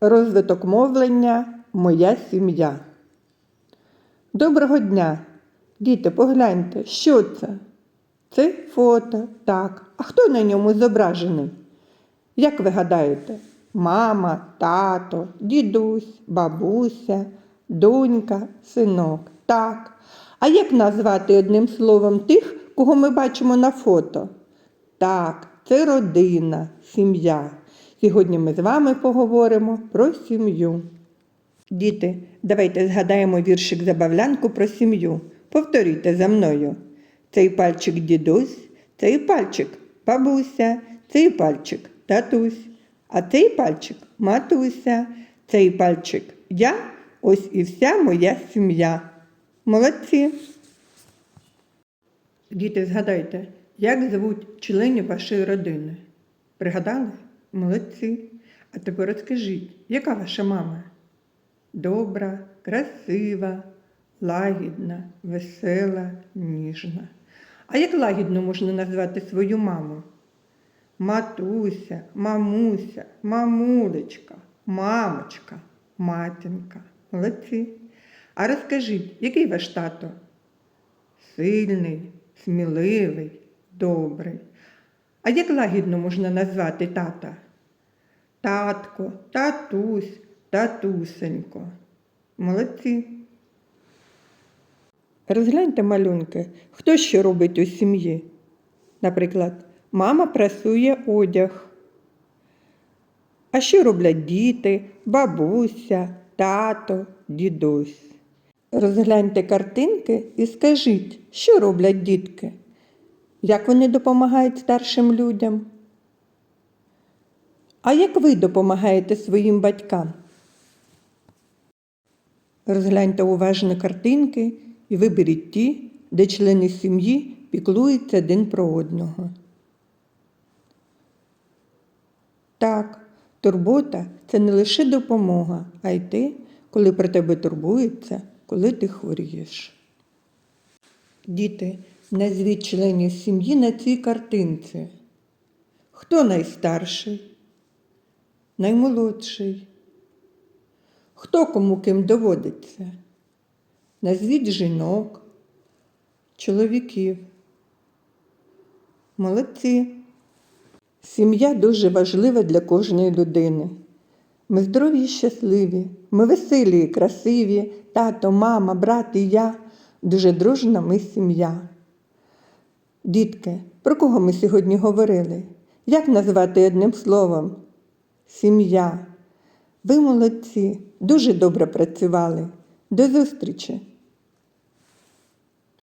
Розвиток мовлення Моя сім'я. Доброго дня! Діти, погляньте, що це? Це фото, так. А хто на ньому зображений? Як ви гадаєте? Мама, тато, дідусь, бабуся, донька, синок. Так. А як назвати одним словом тих, кого ми бачимо на фото? Так, це родина, сім'я. Сьогодні ми з вами поговоримо про сім'ю. Діти, давайте згадаємо віршик забавлянку про сім'ю. Повторюйте за мною. Цей пальчик дідусь, цей пальчик бабуся, цей пальчик татусь, а цей пальчик матуся, цей пальчик я, ось і вся моя сім'я. Молодці. Діти, згадайте, як звуть членів вашої родини? Пригадали? Молодці. А тепер розкажіть, яка ваша мама? Добра, красива, лагідна, весела, ніжна. А як лагідно можна назвати свою маму? Матуся, мамуся, мамулечка, мамочка, матінка. Молодці. А розкажіть, який ваш тато? Сильний, сміливий, добрий. А як лагідно можна назвати тата? Татко, татусь, татусенько. Молодці. Розгляньте малюнки, хто що робить у сім'ї. Наприклад, мама прасує одяг. А що роблять діти, бабуся, тато, дідусь? Розгляньте картинки і скажіть, що роблять дітки? Як вони допомагають старшим людям? А як ви допомагаєте своїм батькам? Розгляньте уважно картинки і виберіть ті, де члени сім'ї піклуються один про одного. Так, турбота це не лише допомога, а й те, коли про тебе турбуються, коли ти хворієш. Діти, назвіть членів сім'ї на цій картинці. Хто найстарший? Наймолодший. Хто кому ким доводиться? Назвіть жінок, чоловіків. Молодці. Сім'я дуже важлива для кожної людини. Ми здорові і щасливі, ми веселі і красиві, тато, мама, брат і я. Дуже дружна ми сім'я. Дітки, про кого ми сьогодні говорили? Як назвати одним словом? Сім'я. Ви молодці, дуже добре працювали. До зустрічі!